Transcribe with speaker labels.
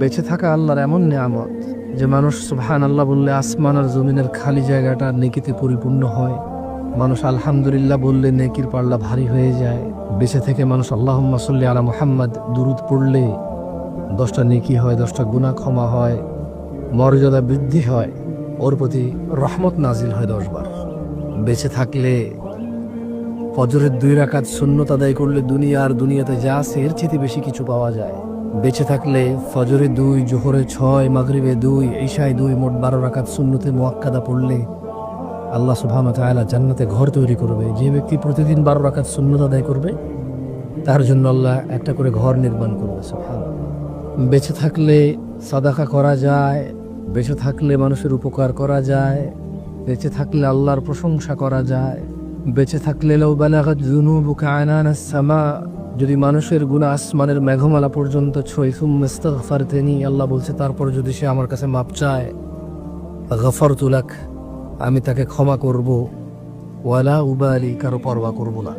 Speaker 1: বেঁচে থাকা আল্লাহর এমন নিয়ামত যে মানুষ সুবহান আল্লাহ বললে আসমান আর জমিনের খালি জায়গাটা নেকিতে পরিপূর্ণ হয়। মানুষ আলহামদুলিল্লাহ বললে নেকির পাল্লা ভারী হয়ে যায়। বেঁচে থেকে মানুষ আল্লাহ সাল্লি আলা মোহাম্মদ দুরুদ পড়লে দশটা নেকি হয়, দশটা গুণা ক্ষমা হয়, মর্যাদা বৃদ্ধি হয়, ওর প্রতি রহমত নাজিল হয় দশবার বেঁচে থাকলে ফজরের দুই রাকাত শূন্যত আদায় করলে দুনিয়া আর দুনিয়াতে যা আছে এর চেয়ে বেশি কিছু পাওয়া যায়। বেঁচে থাকলে ফজরে দুই, জোহরে ছয়, মাগরিবে দুই, ঈশায় দুই, মোট বারো রাকাত শূন্যতে মোয়াক্কাদা পড়লে আল্লাহ সুবহান তাআলা জান্নাতে ঘর তৈরি করবে। যে ব্যক্তি প্রতিদিন বারো রাকাত শূন্যত আদায় করবে, তার জন্য আল্লাহ একটা করে ঘর নির্মাণ করবে সুবহান বেঁচে থাকলে সাদাকা করা যায়, বেঁচে থাকলে মানুষের উপকার করা যায়, বেঁচে থাকলে আল্লাহর প্রশংসা করা যায় বেঁচে থাকলে লাউ বালাগাত যুনুবুকা আনানাস সামা যদি মানুষের গুণা আসমানের মেঘমালা পর্যন্ত ছয় সুম্মাস্তাগফারতানি আল্লাহ বলছে, তারপর যদি সে আমার কাছে মাপ চায় গফর তুলাক আমি তাকে ক্ষমা করব, ওয়ালা উবালি কারও পরবা করব না।